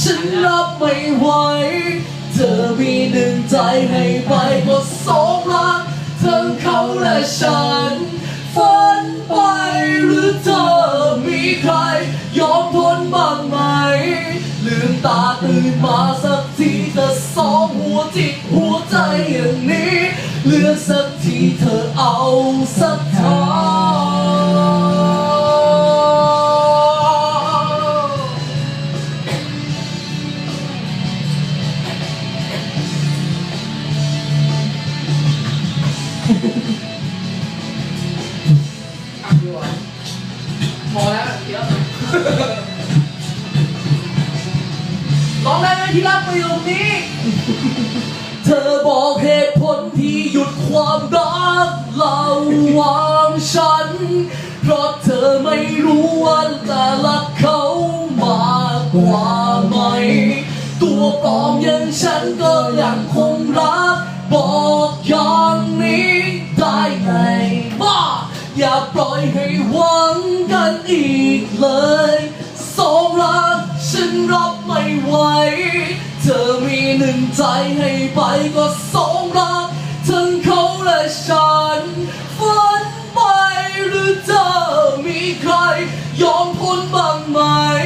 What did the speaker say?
ฉันรับไม่ไหว เธอมีหนึ่งใจให้ไปก็สองรักทั้งเขาและฉัน ฝันไปหรือเธอมีใคร ยอมทนบ้างไหม ลืมตาตื่นมาสักทีเธอสองหัวจิตหัวใจอย่างนี้ เลือสักทีเธอเอาสักที พอแล้วเดี๋ยวร้องได้ไหมที่รักประโยคนี้ เธอบอกเหตุผลที่หยุดความรักระหว่างฉัน เพราะเธอไม่รู้ว่าแต่รักเขามากกว่าไหม ตัวปลอมอย่างฉันก็ยังคงรักบอกย่าง อย่าปล่อยให้หวังกันอีกเลย สองรักฉันรับไม่ไหว เธอมีหนึ่งใจให้ไปก็สองรัก